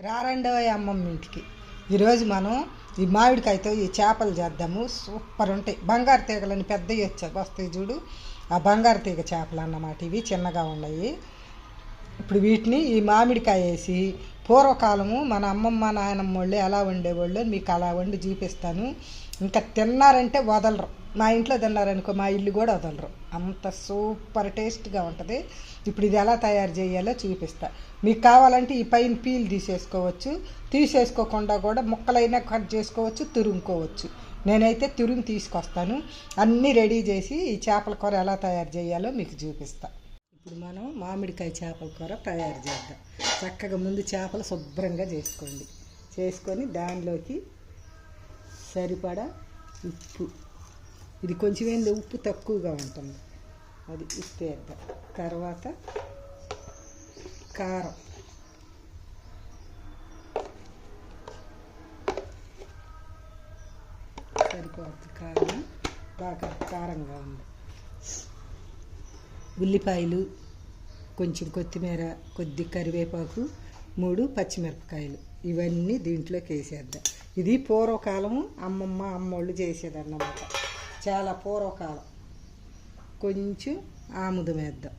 రారండో అమ్మమ్మ ఇంటికి. ఈరోజు మనం ఈ మామిడికాయతో ఈ చేపలు చేద్దాము. సూపర్ ఉంటాయి. బంగారు తీగలని పెద్దవి వచ్చా వస్తాయి చూడు. ఆ బంగారు తీగ చేపలు అన్నమాట ఇవి చిన్నగా ఉన్నాయి. ఇప్పుడు వీటిని ఈ మామిడికాయ వేసి పూర్వకాలము మన అమ్మమ్మ నాయనమ్మ వాళ్ళు ఎలా వండేవాళ్ళు మీకు అలా వండి చూపిస్తాను. ఇంకా తిన్నారంటే వదలరు. మా ఇంట్లో తిన్నారనుకో మా ఇల్లు కూడా వదలరు. అంత సూపర్ టేస్ట్గా ఉంటుంది. ఇప్పుడు ఇది ఎలా తయారు చేయాలో చూపిస్తా. మీకు కావాలంటే ఈ పైన పీల్ తీసేసుకోవచ్చు. తీసేసుకోకుండా కూడా ముక్కలైనా కట్ చేసుకోవచ్చు తురుముకోవచ్చు. నేనైతే తురుము తీసుకొస్తాను. అన్నీ రెడీ చేసి ఈ చేపల కూర ఎలా తయారు చేయాలో మీకు చూపిస్తా. ఇప్పుడు మనం మామిడికాయ చేపల కూర తయారు చేద్దాం. చక్కగా ముందు చేపలు శుభ్రంగా చేసుకోండి. చేసుకొని దానిలోకి సరిపడా ఉప్పు. ఇది కొంచెం ఏంది ఉప్పు తక్కువగా ఉంటుంది. అది ఉప్పు వేద్దాం తర్వాత కారం. సరిపోతుంది కారం. బాగా కారంగా ఉంది. ఉల్లిపాయలు కొంచెం కొత్తిమీర కొద్ది కరివేపాకు మూడు పచ్చిమిరపకాయలు. ఇవన్నీ దీంట్లోకి వేసేద్దాం. ఇది పూర్వకాలము అమ్మమ్మ అమ్మోళ్ళు చేసేదన్నమాట. చాలా పూర్వకాలం. కొంచెం ఆముదం వేద్దాం.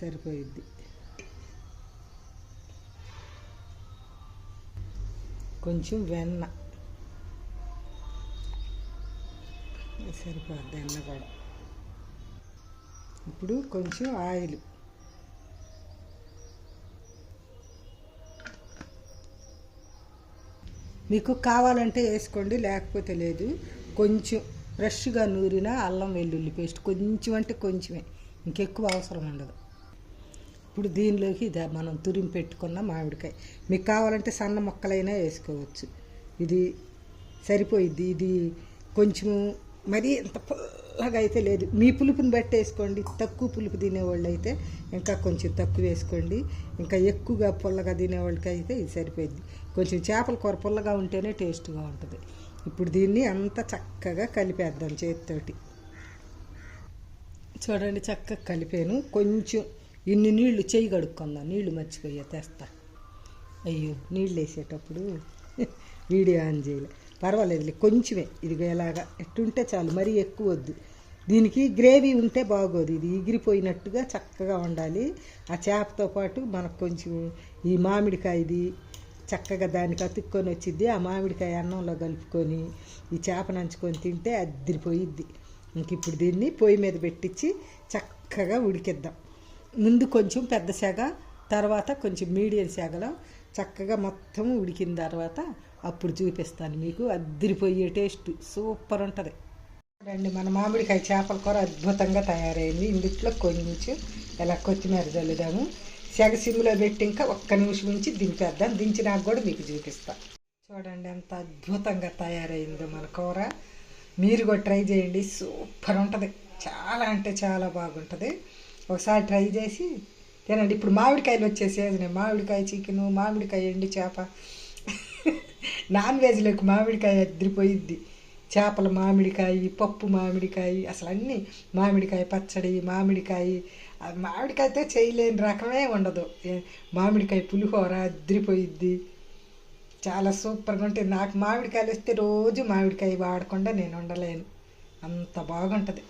సరిపోయిద్ది. కొంచెం వెన్న. సరిపోద్ది వెన్న కూడా. ఇప్పుడు కొంచెం ఆయిల్. మీకు కావాలంటే వేసుకోండి లేకపోతే లేదు. కొంచెం ఫ్రెష్గా నూరిన అల్లం వెల్లుల్లి పేస్ట్ కొంచెం అంటే కొంచెమే. ఇంకెక్కువ అవసరం ఉండదు. ఇప్పుడు దీనిలోకి ఇది మనం తురిమి పెట్టుకున్న మామిడికాయ. మీకు కావాలంటే సన్న ముక్కలైనా వేసుకోవచ్చు. ఇది సరిపోయిద్ది. ఇది కొంచెం మరీ ఎంత అలాగైతే లేదు. మీ పులుపుని బట్టి వేసుకోండి. తక్కువ పులుపు తినేవాళ్ళు అయితే ఇంకా కొంచెం తక్కువ వేసుకోండి. ఇంకా ఎక్కువగా పుల్లగా తినేవాళ్ళకి అయితే ఇది సరిపోయింది. కొంచెం చేపల కూర పుల్లగా ఉంటేనే టేస్ట్గా ఉంటుంది. ఇప్పుడు దీన్ని అంత చక్కగా కలిపేద్దాం చేతితోటి. చూడండి చక్కగా కలిపాను. కొంచెం ఇన్ని నీళ్ళు చెయ్యి కడుక్కుందాం. నీళ్ళు మర్చిపోయా తెస్తా. అయ్యో నీళ్ళు వేసేటప్పుడు వీడియో ఆన్ చేయలే. పర్వాలేదు కొంచెమే. ఇది ఎలాగా ఎట్టుంటే చాలు మరీ ఎక్కువ వద్దు. దీనికి గ్రేవీ ఉంటే బాగోదు ఇది ఎగిరిపోయినట్టుగా చక్కగా ఉండాలి ఆ చేపతో పాటు మనకు కొంచెం ఈ మామిడికాయది చక్కగా దానికి అతుక్కొని వచ్చిద్ది ఆ మామిడికాయ అన్నంలో కలుపుకొని ఈ చేప నంచుకొని తింటే అద్దరిపోయిద్ది ఇంక ఇప్పుడు దీన్ని పొయ్యి మీద పెట్టించి చక్కగా ఉడికిద్దాం. ముందు కొంచెం పెద్ద సెగ తర్వాత కొంచెం మీడియం సెగలో చక్కగా మొత్తం ఉడికిన తర్వాత అప్పుడు చూపిస్తాను మీకు. అద్దరిపోయే టేస్ట్. సూపర్ ఉంటుంది. రండి మన మామిడికాయ చేపల కూర అద్భుతంగా తయారైంది. ఇందుట్లో కొంచెం ఇలా కొత్తిమీర చల్లుదాము. సెగ సిమ్లో పెట్టి ఇంకా ఒక్క నిమిషం ఉంచి దింపేద్దాం. దించినాక కూడా మీకు చూపిస్తాను చూడండి ఎంత అద్భుతంగా తయారైందో మన కూర. మీరు కూడా ట్రై చేయండి. సూపర్ ఉంటుంది. చాలా అంటే చాలా బాగుంటుంది. ఒకసారి ట్రై చేసి తినండి ఇప్పుడు మామిడికాయలు వచ్చే సీజనే మామిడికాయ చికెను మామిడికాయ ఎండి చేప. నాన్ వెజ్లోకి మామిడికాయ అద్దరిపోయిద్ది. చేపల మామిడికాయ పప్పు మామిడికాయ అసలు అన్నీ మామిడికాయ పచ్చడి మామిడికాయ. మామిడికాయతో చేయలేని రకమే ఉండదు. మామిడికాయ పులిహోర అద్దరిపోయిద్ది. చాలా సూపర్గా ఉంటుంది. నాకు మామిడికాయలు వస్తే రోజు మామిడికాయ వాడకుండా నేను ఉండలేను. అంత బాగుంటుంది.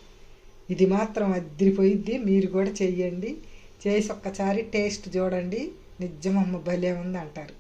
ఇది మాత్రం అద్దరిపోయిద్ది. మీరు కూడా చెయ్యండి. చేసి ఒక్కసారి టేస్ట్ చూడండి. నిజమమ్మ భలే ఉంది అంటారు